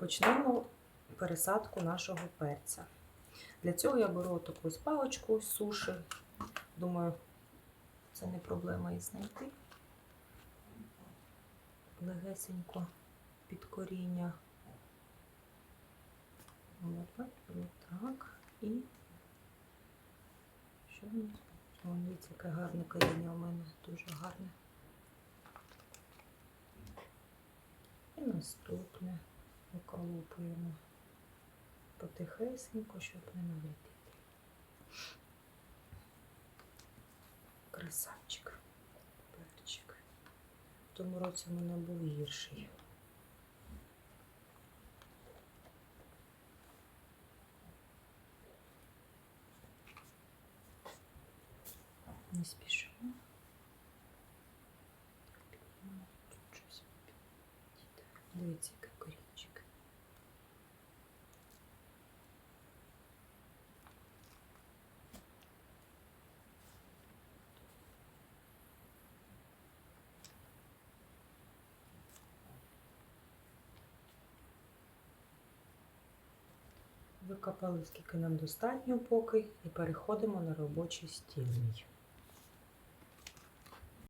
Почнемо пересадку нашого перця. Для цього я беру таку ось паличку з суші. Думаю, це не проблема і знайти. Легесенько під коріння. Так. І що в нас? О, дивіться, яке гарне коріння у мене, дуже гарне. І наступне виколупуємо потихесенько, щоб не налетіти. Красавчик, перчик. В тому році мене був гірший. Не спішимо. Дивіться, який корінчик. Викопали, скільки нам достатньо поки, і переходимо на робочий стіл. мій.